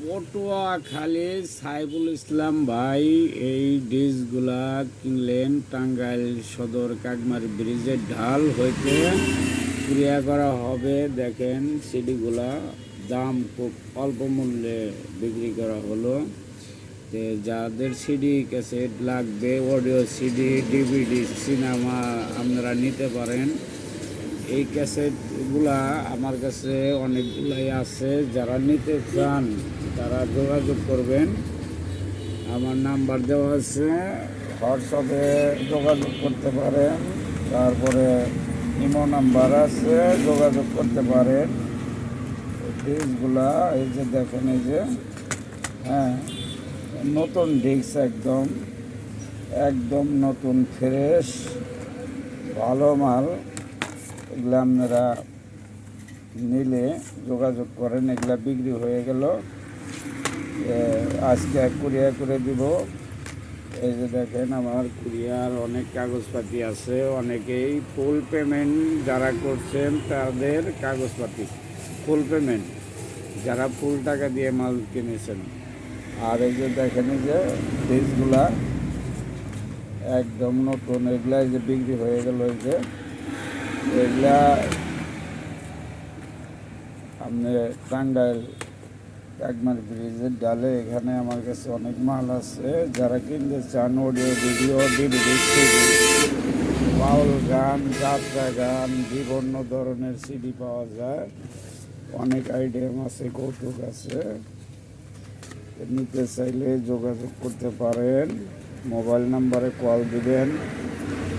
পটুয়াখালী সাইফুল ইসলাম ভাই এই ডিশগুলা কিনলেন টাঙ্গাইল সদর কাকমার ব্রিজের ঢাল হইতে। ক্রিয়া করা হবে, দেখেন সিডিগুলা। দাম খুব অল্প মূল্যে বিক্রি করা হলো। যাদের সিডি, ক্যাসেট লাগবে, অডিও সিডি, ডিভিডি, সিনেমা আপনারা নিতে পারেন। এই ক্যাসেটগুলা আমার কাছে অনেকগুলাই আছে, যারা নিতে চান তারা যোগাযোগ করবেন। আমার নাম্বার দেওয়া আছে হোয়াটসঅ্যাপে যোগাযোগ করতে পারেন। তারপরে ইমো নাম্বার আছে, যোগাযোগ করতে পারেন। ডিস্কগুলা, এই যে দেখেন, এই যে হ্যাঁ নতুন ডিস্ক একদম একদম নতুন, ফ্রেশ, ভালো মাল। এগুলো আপনারা নিলে যোগাযোগ করেন, এগুলা বিক্রি হয়ে গেল। আজকে কুরিয়ার করে দিব। এই যে দেখেন, আমার কুরিয়ার অনেক কাগজপাতি আছে। অনেকেই ফুল পেমেন্ট যারা করছেন তাদের কাগজপাতি ফুল পেমেন্ট যারা ফুল টাকা দিয়ে মাল কিনেছেন। আর এই যে দেখেন যে ডিসগুলা একদম নতুন, এগুলা যে বিক্রি হয়ে গেল, এই যে এগুলা আপনি টাঙ্গাইল কাকমার ব্রিজের ডালে এখানে আমার কাছে অনেক মাল আছে। যারা কিনতে চান অডিও ভিডিও ডিভিডি বাউল গান, যাত্রা গান, বিভিন্ন ধরনের সিডি পাওয়া যায়। অনেক আইটেম আছে, কৌতুক আছে। নিতে চাইলে যোগাযোগ করতে পারেন। মোবাইল নাম্বারে কল দিবেন।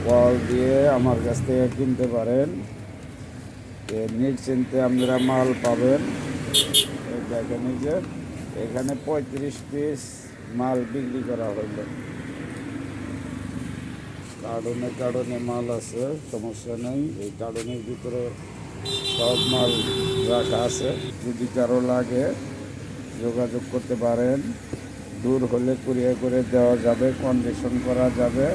কল দিয়ে আমার কাছ থেকে কিনতে পারেন। নিশ্চিন্তে আপনারা মাল পাবেন। দেখেন এই যে, এখানে পঁয়ত্রিশ পিস মাল বিক্রি করা হইল। কার্টনে কার্টনে মাল আছে, সমস্যা নেই। এই কার্টনের ভিতরে সব মাল রাখা আছে। যদি কারও লাগে, যোগাযোগ করতে পারেন। দূর হলে কুরিয়ার করে দেওয়া যাবে কন্ডিশন করা যাবে।